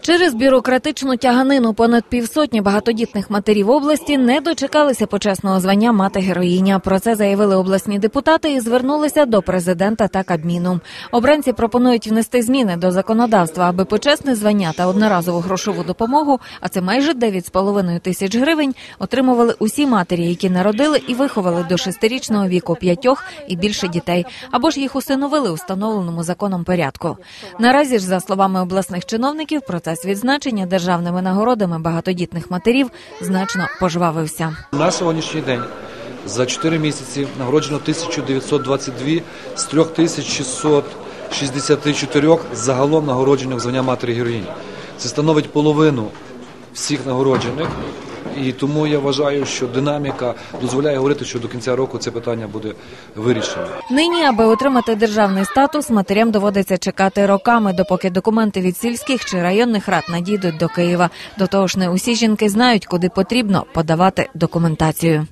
Через бюрократичну тяганину понад півсотні багатодітних матерів області не дочекалися почесного звання мати героїня. Про це заявили обласні депутати і звернулися до президента та Кабміну. Обранці пропонують внести зміни до законодавства, аби почесне звання та одноразову грошову допомогу, а це майже 9,5 тисяч гривень, отримували усі матері, які народили і виховали до шестирічного віку п'ятьох і більше дітей, або ж їх усиновили у встановленому законом порядку. Наразі ж, за словами обласних чиновників, процес відзначення державними нагородами багатодітних матерів значно пожвавився. На сьогоднішній день за 4 місяці нагороджено 1922 з 3664 загалом нагороджених звання матері героїні. Це становить половину всіх нагороджених. І тому я вважаю, що динаміка дозволяє говорити, що до кінця року це питання буде вирішено. Нині, аби отримати державний статус, матерям доводиться чекати роками, допоки документи від сільських чи районних рад надійдуть до Києва. До того ж, не усі жінки знають, куди потрібно подавати документацію.